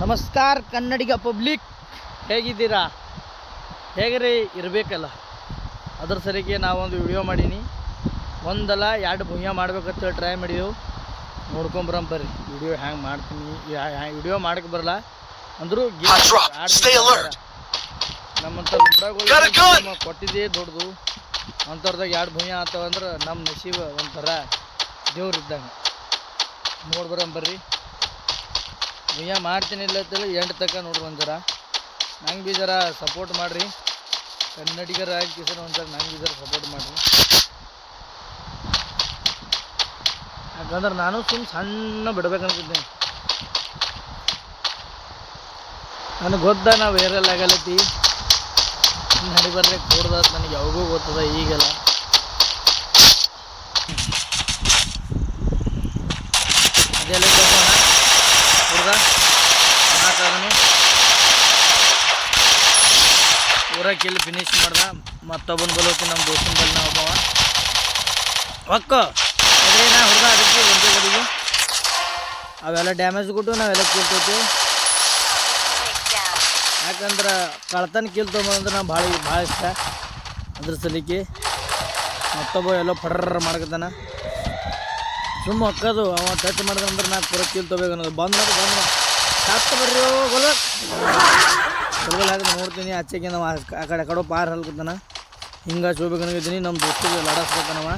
ನಮಸ್ಕಾರ ಕನ್ನಡಿಗ ಪಬ್ಲಿಕ್ ಹೇಗಿದ್ದೀರಾ? ಹೇಗ್ರಿ? ಇರಬೇಕಲ್ಲ. ಅದ್ರ ಸರಿಗೆ ನಾವೊಂದು ವಿಡಿಯೋ ಮಾಡೀನಿ. ಒಂದಲ್ಲ ಎರಡು ಭೂಯ ಮಾಡ್ಬೇಕಂತ ಟ್ರೈ ಮಾಡಿದೆವು. ನೋಡ್ಕೊಂಬರಂ ಬರ್ರಿ. ವಿಡಿಯೋ ಹ್ಯಾಂಗೆ ಮಾಡ್ತೀನಿ. ವಿಡಿಯೋ ಮಾಡಕ್ಕೆ ಬರಲ್ಲ. ಅಂದರೂ. ನಮ್ಮಂಥ ಕೊಟ್ಟಿದ್ದೆ ದೊಡ್ಡದು. ಅಂಥವ್ರದಾಗ ಎರಡು ಭೂಯ ಆತವಂದ್ರೆ ನಮ್ಮ ನಶೀಬ ಒಂಥರ ದೇವ್ರು ಇದ್ದಂಗೆ ಭುಯ್ಯ ಮಾಡ್ತೀನಿ ಇಲ್ಲ ಅಂತೇಳಿ ಎಂಟು ತಕ್ಕ ನೋಡ್ರಿ ಒಂಥರ. ನಂಗೆ ಬಿ ಸಪೋರ್ಟ್ ಮಾಡಿರಿ. ಕನ್ನಡಿಗರ ಆಗಿ ಸರ್ ಒಂಥರ ನಂಗೆ ಬಿ ಜರ ಸಪೋರ್ಟ್ ಮಾಡಿರಿ. ಯಾಕಂದ್ರೆ ನಾನು ಸುಮ್ ಸಣ್ಣ ಬಿಡ್ಬೇಕನ್ಕಿದ್ದೀನಿ ನನಗೆ ಗೊತ್ತ ನಾವು ಏರೆಲ್ಲ ಆಗಲತ್ತಿ? ನಡಿ ಬರ್ಲಿಕ್ಕೆ ಕೂಡ್ದ ನನಗೆ ಯಾವಾಗೂ ಗೊತ್ತದ ಈಗೆಲ್ಲ ಅದೆಲ್ಲ ತಗೋಣ ಹುಡ್ಗ ಮಾತಾಡನು ಊರ ಕಿಲ್ ಫಿನಿಶ್ ಮಾಡ್ದ. ಮತ್ತೊಬ್ಬನ ಬಲೋಕಿ ನಮ್ಮ ದೋಸ್ತನ ಬಲ್ಲಿ ನಾವು ಒಬ್ಬವ. ಒಕ್ಕ ನಾ ಹುಡುಗ ಅದಕ್ಕೆ ಒಂದೇ ಬದಿಗೆ ಅವೆಲ್ಲ ಡ್ಯಾಮೇಜ್ ಕೊಟ್ಟು ನಾವೆಲ್ಲ ಕೇಳ್ತೈತಿ ಯಾಕಂದ್ರೆ ಕಳ್ತನ ಕಿಲ್ ತೊಗೊಂಬಂದ್ರೆ ನಾವು ಭಾಳ ಭಾಳ ಇಷ್ಟ. ಅದ್ರ ಸಲಿಕೆ ಮತ್ತೊಬ್ಬ ಎಲ್ಲ ಫಡ್ರ ಮಾಡ್ಕತಾನ ಸುಮ್ಮ ಹೊಕ್ಕದು ಅವ ಟಚ್ ಮಾಡ್ದಂದ್ರೆ ನಾ ಪೂರ ಕಿಲ್ ತೊಗೋಬೇಕು ಅನ್ನೋದು. ಬಂದ್ ಮಾಡಿ ಬಂದ್ ಸಾತ್ ಬರ್ರಿ ಗೊಲ ಹಾಕಿ ನೋಡ್ತೀನಿ ಆಚೆಗೆ ನಾವು ಆ ಕಡೆ ಕಡೋ ಪಾರ್ ಹಲ್ಕತ್ತಾನ ಹಿಂಗೆ ಚೋಬೇಕನ್ನಿದ್ದೀನಿ ನಮ್ಮ ದೋಸ್ತಿಗೆ ಲಡಾಸ್ಬೇಕನವ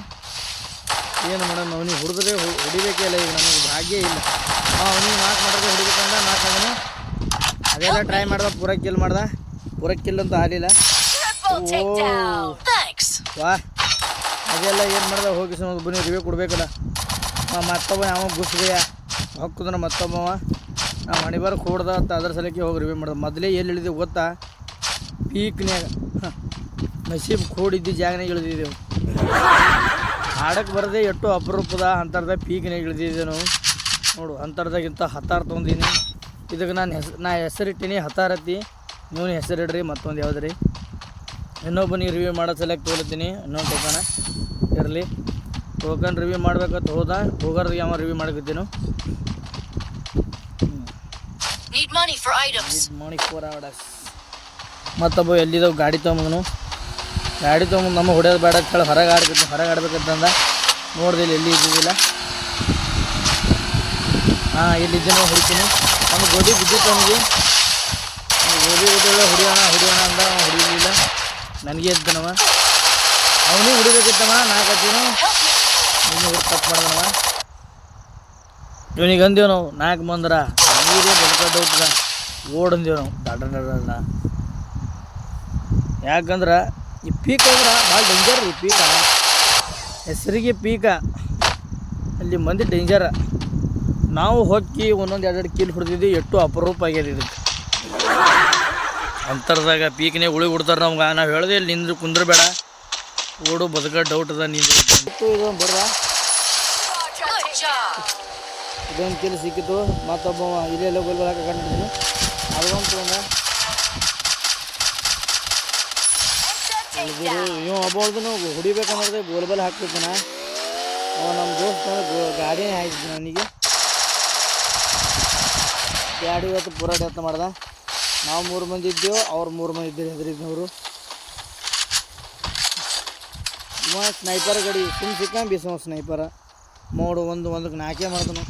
ಏನು ಮೇಡಮ್ ಅವ್ನಿಗೆ ಹುಡಿದ್ರೆ ಹೊಡಿಬೇಕೇ ಇಲ್ಲ ಈಗ ನಮಗೆ ಭಾಗ್ಯ ಇಲ್ಲ. ಅವನಿಗೆ ನಾಲ್ಕು ಮಾಡಿದ್ರೆ ಹೊಡಿಬೇಕಂದ ನಾಲ್ಕು ಅದನ್ನು ಅದೆಲ್ಲ ಟ್ರೈ ಮಾಡ್ದೆ ಪೂರ ಕಿಲ್ ಮಾಡ್ದೆ. ಪೂರ ಕಿಲ್ ಅಂತ takedown. ವಾ. ಅದೆಲ್ಲ ಏನು ಮಾಡ್ದೆ ಹೋಗಿ ಸುಮ್ಮನೆ ಬನ್ನಿ ರಿವ್ಯೂ ಕೊಡ್ಬೇಕಲ್ಲ. ಮತ್ತೊಬ್ಬ ಯಾವ ಗುಸ್ಬೇಯ ಹೊಕ್ಕದ್ರ ಮತ್ತೊಬ್ಬವ. ನಾ ಮಣಿಬಾರ ಕೂಡಿದೆ ಅಂತ ಅದ್ರ ಸಲಕ್ಕೆ ಹೋಗಿ ರಿವ್ಯೂ ಮಾಡ್ದೆ. ಮೊದಲೇ ಎಲ್ಲಿ ಇಳಿದೆವು ಗೊತ್ತಾ? ಪೀಕ್ನ್ಯಾಗ ನಸೀಬ್ ಕೂಡಿದ್ದು ಜಾಗನಾಗ ಇಳಿದಿದ್ದೆವು ಹಾಡಕ್ಕೆ ಬರದೆ ಎಷ್ಟು ಅಪರೂಪದ ಅಂತರ್ದಾಗ ಪೀಕ್ನಾಗ ಇಳಿದಿದ್ದೆ ನಾವು. ನೋಡು, ಅಂತರ್ದಾಗಿಂತ ಹತ್ತಾರು ತೊಗೊಂಡಿನಿ. ಇದಕ್ಕೆ ನಾನು ಹೆಸರು ನಾ ಹೆಸರಿಟ್ಟಿನಿ ಹತ್ತಾರತಿ. ನೀವು ಹೆಸರಿಡ್ರಿ, ಮತ್ತೊಂದು ಯಾವ್ದು ರೀ ಇನ್ನೊಬ್ಬನಿಗೆ ರಿವ್ಯೂ ಮಾಡೋ ಸಲಕ್ಕೆ ತೊಗೊಳ್ತೀನಿ ಇನ್ನೊಂದು ಟೋಕನ ಇರಲಿ. ಟೋಕನ್ ರಿವ್ಯೂ ಮಾಡ್ಬೇಕಂತ ಹೋದ. ಹೋಗೋರ್ಗೆ ಯಾವ ರಿವ್ಯೂ ಮಾಡಕತ್ತೀನು. Need money for items. Four hours ಮತ್ತೊಬ್ಬ ಎಲ್ಲಿದ್ದವು ಗಾಡಿ ತೊಗೊಂಬನು ಗಾಡಿ ತೊಗೊಂಬಂದು ನಮ್ಮ ಹೊಡೆಯೋದು ಬೇಡ ಹೇಳಿ ಹೊರಗೆ ಆಡ್ಬೇಕು ಹೊರಗೆ ಆಡ್ಬೇಕಂತಂದ ನೋಡ್ದಿಲ್ಲ ಎಲ್ಲಿ ಇದ್ದಿದ್ದಿಲ್ಲ. ಹಾಂ ಎಲ್ಲಿದ್ದೇನೋ ಹೊಡಿತೀನಿ ನಮ್ಮ ಗೋಧಿ ಬಿದ್ದಿತ್ತು ಅವನಿಗೆ ಗೋಧಿ ಬಿದ್ದಲ್ಲ ಹೊಡಿಯೋಣ ಹೊಡಿಯೋಣ ಅಂದ ಹೊಡಿಲಿಲ್ಲ. ನನಗೆ ಇದ್ದನವ ಅವನು ಹೊಡಿಬೇಕಿತ್ತವ ನಾಲ್ಕತ್ತೇನು ನೀನು ಹುಡುಗ ತಪ್ಪು ಮಾಡಿದನವ. ಇವನಿಗೆ ಅಂದೇವು ನಾವು ನಾಲ್ಕು ಮಂದ್ರ. ನೀರೇ ಬಡ್ಕೊಂಡು ಹೋಗ್ತದ ಓಡ್ ಅಂದೇವು ನಾವು ಯಾಕಂದ್ರೆ ಈ ಪೀಕ್ ಅಂದ್ರೆ ಭಾಳ ಡೇಂಜರ್ ಈ ಪೀಕ. ಹೆಸರಿಗೆ ಪೀಕ, ಅಲ್ಲಿ ಮಂದಿ ಡೇಂಜರ ನಾವು ಹೊಕ್ಕಿ ಒಂದೊಂದು ಎರಡೆರಡು ಕೀಲ್ ಹೊಡೆದಿದ್ವಿ, ಎಷ್ಟು ಅಪರೂಪ ಆಗ್ಯದ ಇದಕ್ಕೆ ಅಂತರ್ದಾಗ ಪೀಕ್ನೇ ಉಳಿ ಬಿಡ್ತಾರೆ ನಮ್ಗೆ. ನಾವು ಹೇಳ್ದೆ ಇಲ್ಲಿ, ನಿಂದ್ರು ಕುಂದ್ರಬೇಡ. ಓಡು, ಬದುಕ ಡೌಟ್ ಅದ ಇದು ಬರ್ರ. ಇದೊಂದು ಕಿಲ್ ಸಿಕ್ಕಿತ್ತು ಮತ್ತೊಬ್ಬ ಇಲ್ಲೆಲ್ಲ ಗೋಲ್ಬಲ್ ಹಾಕಿ ಕಂಡಿದ್ದೀನಿ ಅದೊಂದು ತೊಗೊಂಡ ಇವ್ ಒಬ್ಬ ಹೊಡಿಬೇಕಂದ್ರೆ ಗೋಲ್ಬಲ್ ಹಾಕ್ತಿದ್ದಾನ ಅವ ನಮ್ಮ ದೋಸ್ತ ಗಾಡಿನೇ ಹಾಯ್ತಿದ್ದ ನನಗೆ ಗಾಡಿ ಇವತ್ತು ಪೂರ ಯತ್ನ ಮಾಡ್ದ. ನಾವು ಮೂರು ಮಂದಿ ಇದ್ದೇವು, ಅವ್ರು ಮೂರು ಮಂದಿ ಇದ್ದೀರಿ ಹೆದರಿದ್ನವರು ಇವ ಸ್ನೈಪರ್ ಗಡಿ ಸುಮ್ಮ ಸಿಕ್ಕ ಬೀಸವ ಸ್ನೈಪರ ಮೋಡು ಒಂದು ಒಂದಕ್ಕೆ ನಾಲ್ಕೇ ಮಾಡ್ದನು.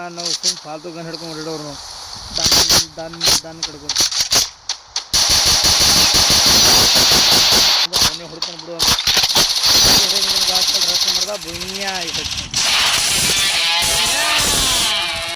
ಸ್ನೈಪರ್ ಬೀಸ ಇವ ನಾವು ಸುಮ್ ಫಾಲ್ತು ಗನ್ ಹಿಡ್ಕೊಂಡು ಹೊಡಿಡೋರು ನಾವು ದನ್ ದನ್ ದನ್ ಕಡ್ಕೊಂಡು ಹೊಡ್ಕೊಂಡು ಬಿಡುವ ಮಾಡ್ದ ಭುಯ್ಯ ಆಯ್ತು